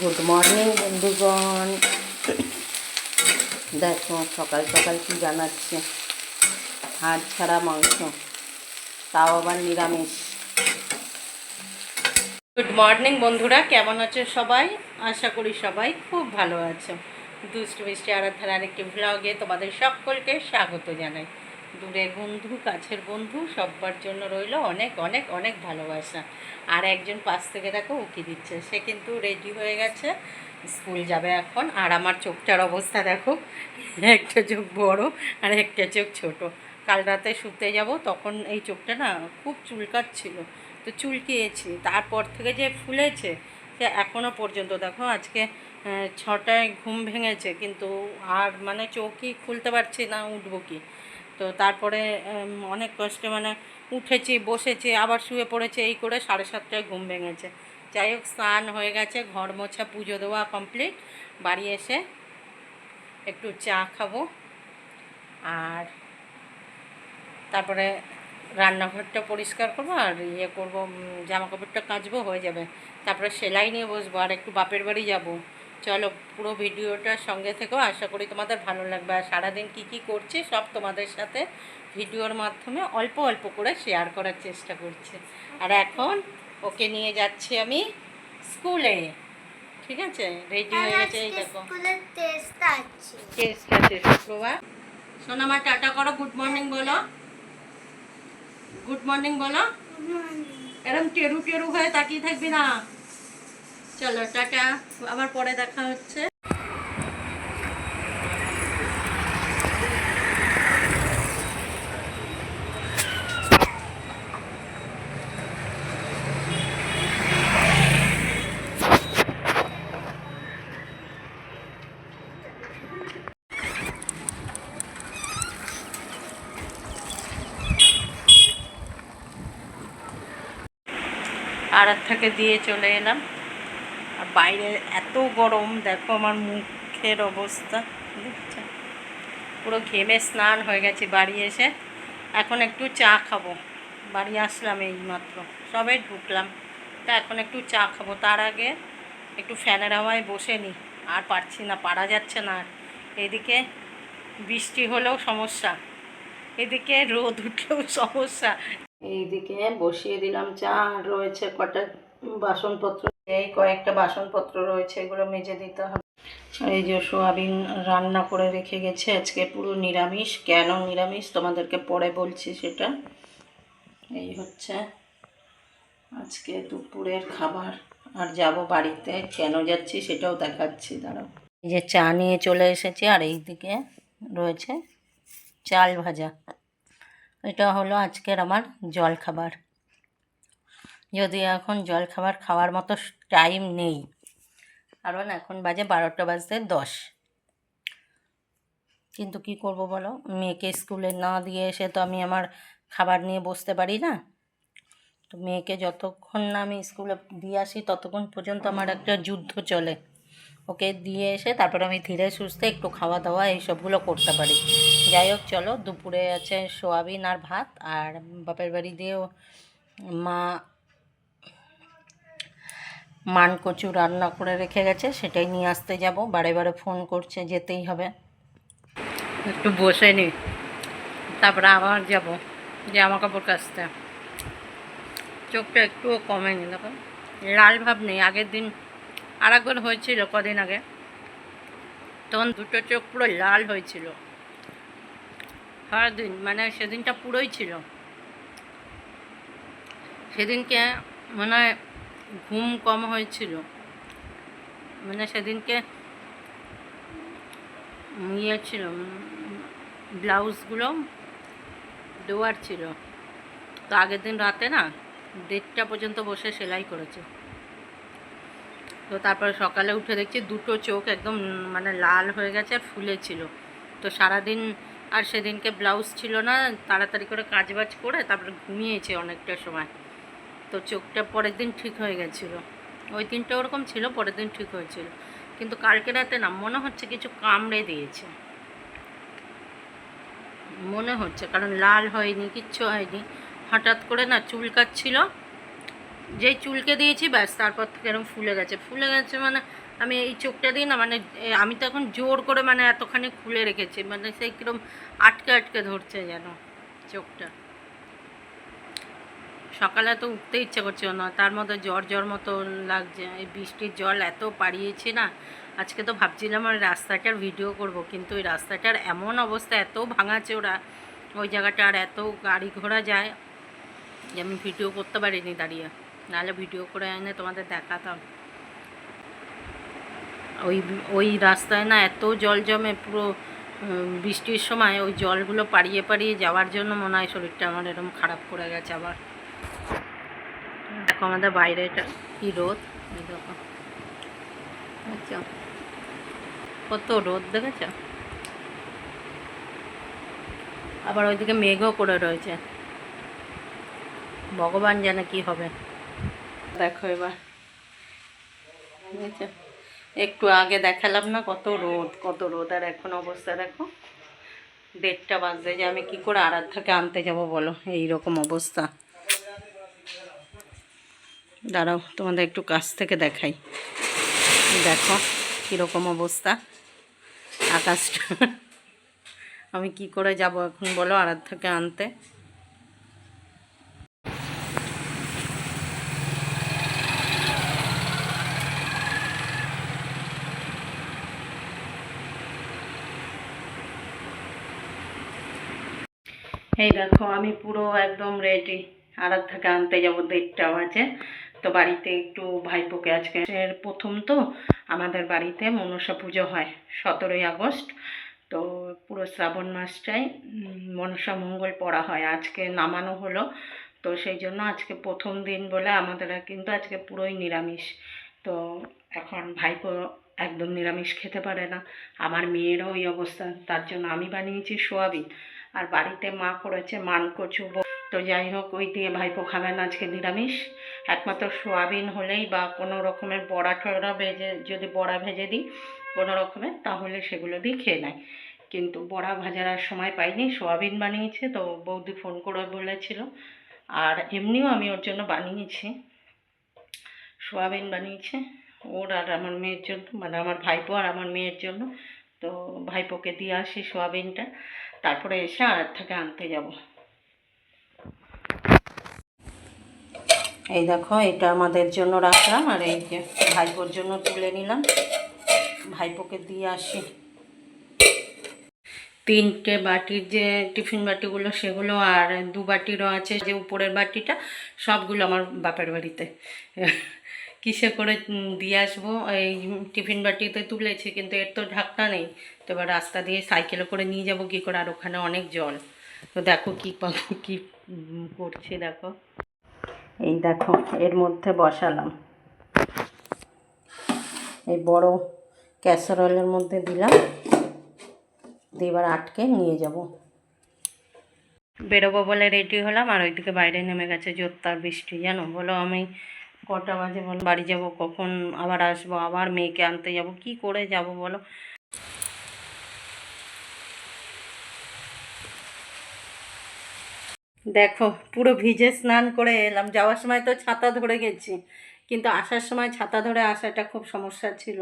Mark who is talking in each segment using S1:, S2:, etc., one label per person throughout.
S1: Good morning বন্ধুগণ। দেখো, সকাল সকাল কি জানাচ্ছে? হাড় ছাড়া মাংস, তাও আবার নিরামিষ। গুড মর্নিং বন্ধুরা, কেমন আছো সবাই? আশা করি সবাই খুব ভালো আছো। দুষ্ট মিষ্টি আরাধার আরেকটি ভ্লগে তোমাদের সকলকে স্বাগত জানাই। দূরের বন্ধু, কাছের বন্ধু সবার জন্য রইল অনেক অনেক অনেক ভালোবাসা। আর একজন পাশ থেকে দেখো উকি দিচ্ছে। সে কিন্তু রেডি হয়ে গেছে, স্কুল যাবে এখন। আর আমার চোখটার অবস্থা দেখো, একটা চোখ বড় আর একটা চোখ ছোট। কাল রাতে শুতে যাব, তখন এই চোখটা না খুব চুলকাচ্ছিল। তো চুলকিয়েছি। তারপর থেকে যে ফুলেছে, সে এখনও পর্যন্ত দেখো আজকে ছটায় ঘুম ভেঙেছে। কিন্তু আর মানে চোখই খুলতে পারছি না, উঠবো কি? তো তারপরে অনেক কষ্টে মানে উঠেছি বসেছি আবার শুয়ে পড়েছে এই করে সাড়ে সাতটায় ঘুম ভেঙেছে। যাই হোক স্নান হয়ে গেছে ঘর মোছা পুজো দেওয়া কমপ্লিট। বাড়ি এসে একটু চা খাব। আর তারপরে রান্নাঘরটা পরিষ্কার করব আর ইয়ে করব উম, জামা কাপড়টা কাচবো হয়ে যাবে। তারপরে সেলাই নিয়ে বসবো আর একটু বাপের বাড়ি যাব। চলো পুরো ভিডিওটার সঙ্গে থেকেও আশা করি তোমাদের ভালো লাগবে। আর সারাদিন কী কী করছি সব তোমাদের সাথে ভিডিওর মাধ্যমে অল্প অল্প করে শেয়ার করার চেষ্টা করছি। আর এখন ওকে নিয়ে যাচ্ছি আমি স্কুলে ঠিক আছে? রেডি হয়ে গেছে? এই দেখো।
S2: স্কুলের টেস্ট আছে
S1: টেস্ট আছে শুক্রবার সোনামা টাটা করো। গুড মর্নিং বলো। গুড মর্নিং বলো। এরম টেরু টেরু হয়ে তাকিয়ে থাকবি না। চলো টাটা। আবার পরে দেখা হচ্ছে। আর থেকে দিয়ে চলে এলাম। বাইরে এত গরম, দেখো আমার মুখের অবস্থা পুরো ঘেমে স্নান হয়ে গেছে বাড়ি এসে। এখন একটু চা খাব। বাড়ি আসলাম এই মাত্র সবে ঢুকলাম। তা এখন একটু চা খাব। তার আগে একটু ফ্যানের হাওয়ায় বসে নিই আর পারছি না, পারা যাচ্ছে না আর। এদিকে বৃষ্টি হলেও সমস্যা। এদিকে রোদ উঠলেও সমস্যা। এইদিকে বসিয়ে দিলাম চা। রয়েছে কটা বাসনপত্র। এই কয়েকটা বাসনপত্র রয়েছে, এগুলো মেজে দিতে হবে। এই যে সোয়াবিন রান্না করে রেখে গেছে, আজকে পুরো নিরামিষ। কেন নিরামিষ? তোমাদেরকে পরে বলছি সেটা। এই হচ্ছে আজকে দুপুরের খাবার, আর যাব বাড়িতে। কেন যাচ্ছি সেটাও দেখাচ্ছি, দাঁড়াও। এই যে চা নিয়ে চলে এসেছি, আর এই দিকে রয়েছে চাল ভাজা। এটা হলো আজকের আমার জল খাবার যদি এখন জল খাবার খাওয়ার মতো টাইম নেই। কারণ এখন বাজে বারোটা বাজতে দশ। কিন্তু কি করব বলো? মেয়েকে স্কুলে না দিয়ে এসে তো আমি আমার খাবার নিয়ে বসতে পারি না। তো মেয়েকে যতক্ষণ না আমি স্কুলে দিয়ে আসি, ততক্ষণ পর্যন্ত আমার একটা যুদ্ধ চলে। ওকে দিয়ে এসে তারপরে আমি ধীরে সুস্থে একটু খাওয়া দাওয়া এইসবগুলো করতে পারি। যাই হোক, চলো, দুপুরে আছে সোয়াবিন আর ভাত, আর বাপের বাড়ি দিয়েও মা মান কচু রান্না করে রেখে গেছে, সেটাই নিয়ে আসতে যাব। বারে বারে ফোন করছে, যেতেই হবে। একটু বসে নি, তারপরে আবার যাব, জামা কাপড় কাচতে। চোখটা একটুও কমেনি দেখো। লাল ভাব নেই, আগের দিন আর একবার হয়েছিল কদিন আগে। তখন দুটো চোখ পুরো লাল হয়েছিল। সারাদিন মানে সেদিনটা পুরোই ছিল। সেদিনকে মনে হয় ঘুম কম হয়েছিল। মানে সেদিনকে ইয়ে ছিল ব্লাউজগুলো দেওয়ার ছিল। তো আগের দিন রাতে না দেড়টা পর্যন্ত বসে সেলাই করেছে। তো তারপরে সকালে উঠে দেখছি দুটো চোখ একদম মানে লাল হয়ে গেছে আর ফুলেছিল তো সারাদিন আর সেদিনকে ব্লাউজ ছিল না, তাড়াতাড়ি করে কাজবাজ করে তারপরে ঘুমিয়েছে অনেকটা সময়। তো চোখটা পরের দিন ঠিক হয়ে গেছিল। ওই দিনটা ওরকম ছিল, পরের দিন ঠিক হয়েছিল। কিন্তু কালকে রাতে না, মনে হচ্ছে কিছু কামড়ে দিয়েছে। মনে হচ্ছে, কারণ লাল হয়নি, কিচ্ছু হয়নি। হঠাৎ করে না চুলকাচ্ছিল যেই চুলকে দিয়েছি, ব্যাস, তারপর থেকে এরকম ফুলে গেছে। ফুলে গেছে মানে আমি এই চোখটা দিই না মানে আমি তো এখন জোর করে মানে এতখানি খুলে রেখেছি। মানে সেই কিরম আটকে আটকে ধরছে যেন চোখটা। সকালে তো উঠতে ইচ্ছে করছিল না, তার মধ্যে জ্বর জ্বর মতো লাগছে, এই বৃষ্টির জল এত পাড়িয়েছে না, আজকে তো ভাবছিলাম ওই রাস্তাটার ভিডিও করব, কিন্তু ওই রাস্তাটার এমন অবস্থা, এত ভাঙাছে ওরা, ওই জায়গাটা আর এত গাড়ি ঘোড়া যায়, যে আমি ভিডিও করতে পারিনি দাঁড়িয়ে, নাহলে ভিডিও করে এনে তোমাদের দেখাতাম। ওই ওই রাস্তায় না এত জল জমে পুরো বৃষ্টির সময় ওই জলগুলো পাড়িয়ে পাড়িয়ে যাওয়ার জন্য মনে হয় শরীরটা আমার এরকম খারাপ করে গেছে আবার। দেখো আমাদের বাইরে এটা কি রোদ? দেখো। আচ্ছা। কত রোদ দেখেছ? আবার ওইদিকে মেঘও করে রয়েছে। ভগবান জানে কি হবে। দেখো এবার। একটু আগে দেখালাম না কত রোদ কত রোদ। আর এখন অবস্থা দেখো। দেড়টা বাজতে যে আমি কি করে আরাধ্যাকে আনতে যাব বলো? এই রকম অবস্থা। দাঁড়াও, তোমাদের একটু কাছ থেকে দেখাই। দেখো কীরকম অবস্থা। আকাশটা। আমি কি করে যাব এখন বলো, আরাধ্যাকে আনতে? এই দেখো, আমি পুরো একদম রেডি আরাধ্যাকে আনতে যাব, দেড়টা বাজে। তো বাড়িতে একটু ভাইপোকে আজকে এর প্রথম তো, আমাদের বাড়িতে মনসা পুজো হয় সতেরোই আগস্ট। তো পুরো শ্রাবণ মাসটাই মনসা মঙ্গল পড়া হয়। আজকে নামানো হলো, তো সেই জন্য আজকে প্রথম দিন বলে আমাদের কিন্তু আজকে পুরোই নিরামিষ। তো এখন ভাইপো একদম নিরামিষ খেতে পারে না। আমার মেয়েরও ওই অবস্থা, তার জন্য আমি বানিয়েছি সোয়াবিন। আর বাড়িতে মা করেছে মান কচু তো যাই হোক, ওই দিয়ে ভাইপো খাবেন আজকে নিরামিষ। একমাত্র সোয়াবিন হলেই বা কোনো রকমের বড়া টড়া ভেজে, যদি বড়া ভেজে দিই কোনো রকমের, তাহলে সেগুলো দিয়ে খেয়ে নেয়। কিন্তু বড়া ভাজার আর সময় পাইনি, সোয়াবিন বানিয়েছে, তো বৌদি ফোন করে বলেছিল। আর এমনিও আমি ওর জন্য বানিয়েছি। সোয়াবিন বানিয়েছে, ওর আর আমার মেয়ের জন্য মানে আমার ভাইপো আর আমার মেয়ের জন্য। তো ভাইপোকে দিয়ে আসি সোয়াবিনটা, তারপরে এসে আর থেকে আনতে যাব। এই দেখো, এটা আমাদের জন্য রাখলাম, আর এই যে ভাইপোর জন্য তুলে নিলাম। ভাইপোকে দিয়ে আসি। তিনটে বাটির যে টিফিন বাটিগুলো, সেগুলো আর দু বাটিরও আছে, যে উপরের বাটিটা, সবগুলো আমার বাপের বাড়িতে। কিসে করে দিয়ে আসব? এই টিফিন বাটিতে তুলেছি, কিন্তু এর তো ঢাকনা নেই। তো এবার রাস্তা দিয়ে সাইকেলে করে নিয়ে যাব, কী করে? আর ওখানে অনেক জল। তো দেখো কী কী করছি, দেখো। এই দেখো, এর মধ্যে বসালাম। এই বড় ক্যাসারোলের মধ্যে দিলাম। এবার আটকে নিয়ে যাব। বেরোবো বলে রেডি হলাম, আর ওইদিকে বাইরে নেমে গেছে জোরদার বৃষ্টি, জানো? বলো আমি কটা বাজে বলো বাড়ি যাব কখন? আবার আসব, আবার মেয়েকে আনতে যাব, কি করে যাব বলো? দেখো, পুরো ভিজে স্নান করে এলাম। যাওয়ার সময় তো ছাতা ধরে গেছি, কিন্তু আসার সময় ছাতা ধরে আসাটা খুব সমস্যা ছিল।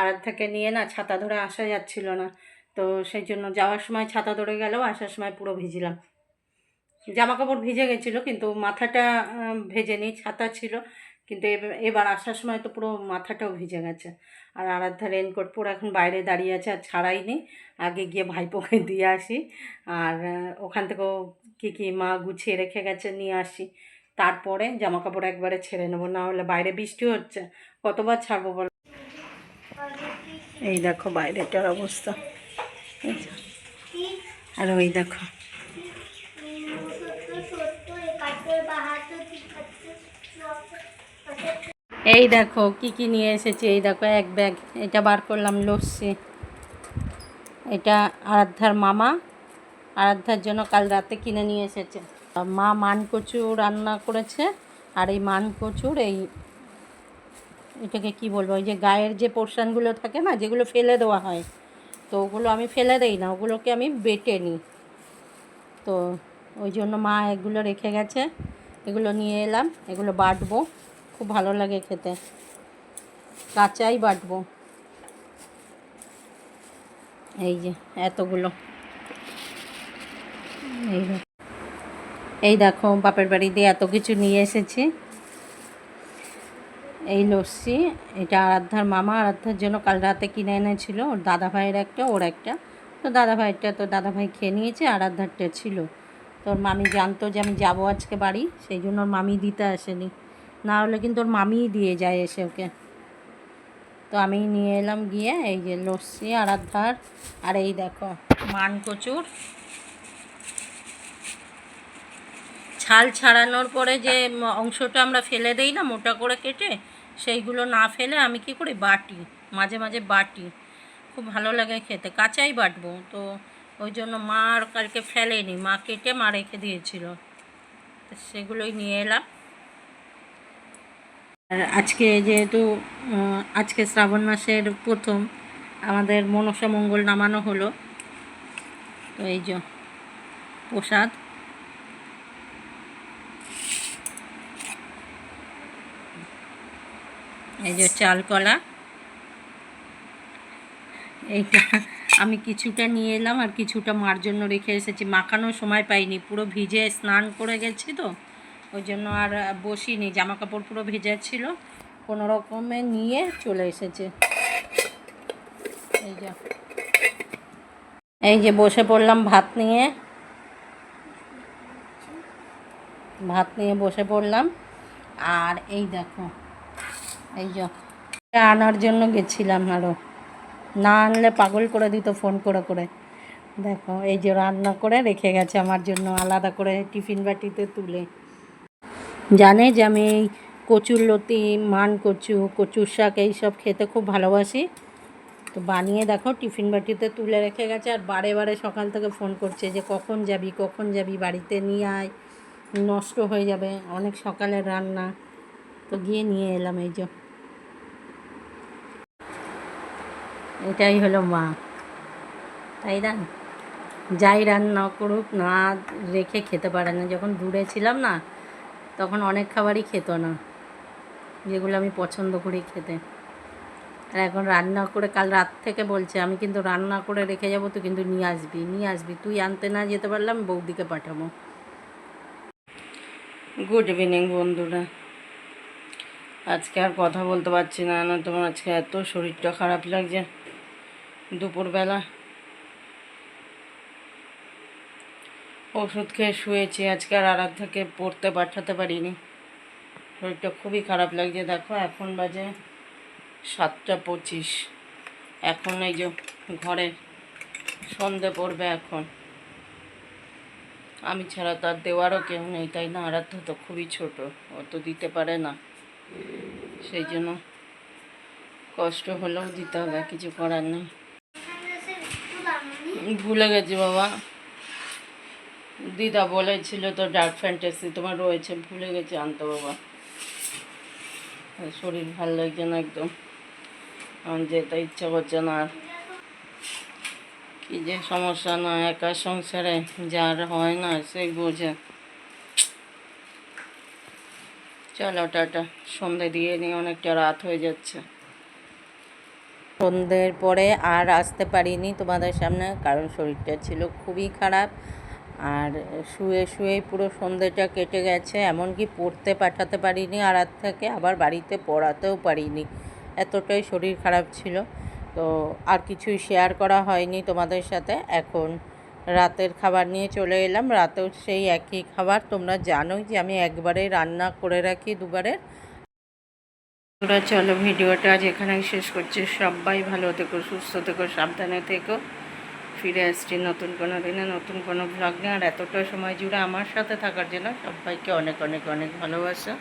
S1: আর থেকে নিয়ে না ছাতা ধরে আসা যাচ্ছিল না, তো সেই জন্য যাওয়ার সময় ছাতা ধরে গেলেও আসার সময় পুরো ভিজলাম। জামা কাপড় ভিজে গেছিল, কিন্তু মাথাটা ভেজে ভেজেনি, ছাতা ছিল। কিন্তু এবার- আসার সময় তো পুরো মাথাটাও ভিজে গেছে। আর আরাধ্যা রেনকোট পরে এখন বাইরে দাঁড়িয়ে আছে আর ছাড়াইনি আগে গিয়ে ভাইপোকে দিয়ে আসি। আর ওখান থেকেও কী কী মা গুছিয়ে রেখে গেছে নিয়ে আসি। তারপরে জামা কাপড় একবারে ছেড়ে নেব। না হলে বাইরে বৃষ্টি হচ্ছে। কতবার ছাড়বো বলো? এই দেখো বাইরেটার অবস্থা। আর ওই দেখো। এই দেখো, কি কি নিয়ে এসেছি? এই দেখো, এক ব্যাগ। এটা বার করলাম লস্যি। এটা আরাধ্যার মামা। আরাধ্যার জন্য কাল রাতে কিনে নিয়ে এসেছে। মা মান কচু রান্না করেছে, আর এই মান কচুর এই এটাকে কি বলব ওই যে গায়ের যে পোর্শনগুলো থাকে না, যেগুলো ফেলে দেওয়া হয়, তো ওগুলো আমি ফেলে দেই না, ওগুলোকে আমি বেটে নিই। তো ওই জন্য মা এগুলো রেখে গেছে। এগুলো নিয়ে এলাম, এগুলো বাটবো। খুব ভালো লাগে খেতে। কাঁচাই বাটবো। এই যে, এতগুলো। এই দেখো। এই দেখো, বাপের বাড়ি দিয়ে এত কিছু নিয়ে এসেছি। এই লস্যি, এটা আরাধ্যার মামা আরাধ্যার জন্য কাল রাতে কিনে এনেছিল। ওর দাদা ভাইয়ের একটা, ওর একটা। তো দাদা ভাইয়েরটা তো দাদা ভাই খেয়ে নিয়েছে, আরাধ্যারটা ছিল। তোর মামি জানতো যে আমি যাব আজকে বাড়ি, সেই জন্য ওর মামি দিতে আসেনি। না হলে কিন্তু ওর মামিই দিয়ে যায় এসে ওকে। তো আমি নিয়ে এলাম গিয়ে এই যে লস্যি আরাধ্যার আর এই দেখো, মান কচুর। ছাল ছাড়ানোর পরে যে অংশটা আমরা ফেলে দেই না, মোটা করে কেটে, সেইগুলো না ফেলে আমি কি করি, বাটি, মাঝে মাঝে বাটি। খুব ভালো লাগে খেতে, কাঁচাই বাটবো। তো ওই জন্য মা আর কালকে ফেলেনি, মা কেটে মা রেখে দিয়েছিল। সেগুলোই নিয়ে এলাম। আর আজকে যেহেতু আজকে শ্রাবণ মাসের প্রথম, আমাদের মনসা মঙ্গল নামানো হলো। তো এই যে প্রসাদ। এই যে চাল কলা। এইটা আমি কিছুটা নিয়ে এলাম আর কিছুটা মার জন্য রেখে এসেছি। মাখানোর সময় পাইনি, পুরো ভিজে স্নান করে গেছি তো। ওই জন্য আর বসিনি জামা কাপড় পুরো ভেজা ছিল, কোনো রকমে নিয়ে চলে এসেছে। এই যে। এই যে বসে পড়লাম ভাত নিয়ে। ভাত নিয়ে বসে পড়লাম। আর এই দেখো, এই যে আনার জন্য গেছিলাম আরও না আনলে পাগল করে দিত ফোন করে করে। দেখো, এই যে রান্না করে রেখে গেছে আমার জন্য আলাদা করে টিফিন বাটিতে তুলে। জানে যে আমি কচুর লতি, মান কচু, কচুর শাক এইসব খেতে খুব ভালোবাসি। তো বানিয়ে দেখো, টিফিন বাটিতে তুলে রেখে গেছে। আর বারে বারে সকাল থেকে ফোন করছে যে কখন যাবি কখন যাবি, বাড়িতে নিয়ে আয়। নষ্ট হয়ে যাবে, অনেক সকালের রান্না। তো গিয়ে নিয়ে এলাম এই যে। এটাই হলো মা। তাই না? যাই রান্না করুক, না রেখে খেতে পারে না। যখন দূরে ছিলাম না তখন অনেক খাবারই খেত না, যেগুলো আমি পছন্দ করি খেতে। আর এখন রান্না করে, কাল রাত থেকে বলছে, আমি কিন্তু রান্না করে রেখে যাব, তুই কিন্তু নিয়ে আসবি নিয়ে আসবি, তুই আনতে না যেতে পারলাম বৌদিকে পাঠাবো। গুড ইভিনিং বন্ধুরা। আজকে আর কথা বলতে পারছি না না তোমার আজকে এত শরীরটা খারাপ লাগছে। দুপুরবেলা ওষুধ খেয়ে শুয়েছি আজকে আর আরাধ্যাকে পড়তে পাঠাতে পারিনি। শরীরটা খুবই খারাপ লাগছে দেখো এখন বাজে সাতটা পঁচিশ। এখন এই যে ঘরে সন্ধে পড়বে এখন। আমি ছাড়া তার দেওয়ারও কেউ নেই তাই না? আরাধ্য তো খুবই ছোট ও তো দিতে পারে না। সেই জন্য কষ্ট হলেও দিতে হবে কিছু করার নেই। ভুলে গেছি বাবা। দিদা বলেছিল তো ডার্ক ফ্যান্টাসি তোমার রয়েছে, ভুলে গেছি, আনতে বাবা। শরীর ভালো লাগছে না একদম। আমার যেতে ইচ্ছা করছে না আর। কি যে সমস্যা না, একা সংসারে যার হয় না সেই বোঝে। চলো টাটা, সন্ধে দিয়ে নিয়ে অনেকটা রাত হয়ে যাচ্ছে। সন্ধ্যের পরে আর আসতে পারিনি তোমাদের সামনে, কারণ শরীরটা ছিল খুবই খারাপ। আর শুয়ে শুয়েই পুরো সন্ধ্যেটা কেটে গেছে, এমনকি পড়তে পাঠাতে পারিনি আর থেকে আবার বাড়িতে পড়াতেও পারিনি। এতটাই শরীর খারাপ ছিল। তো আর কিছুই শেয়ার করা হয়নি তোমাদের সাথে। এখন রাতের খাবার নিয়ে চলে এলাম। রাতেও সেই একই খাবার। তোমরা জানোই যে আমি একবারে রান্না করে রাখি দুবারের। তোরা চলো ভিডিওটা এখানেই শেষ করছি। সবাই ভালো থেকো, সুস্থ থেকো, সাবধানে থেকো। ফিরে আসছি নতুন কোনো দিনে, নতুন কোনো ব্লগ নিয়ে। আর এতটা সময় জুড়ে আমার সাথে থাকার জন্য সবাইকে অনেক অনেক অনেক ভালোবাসা।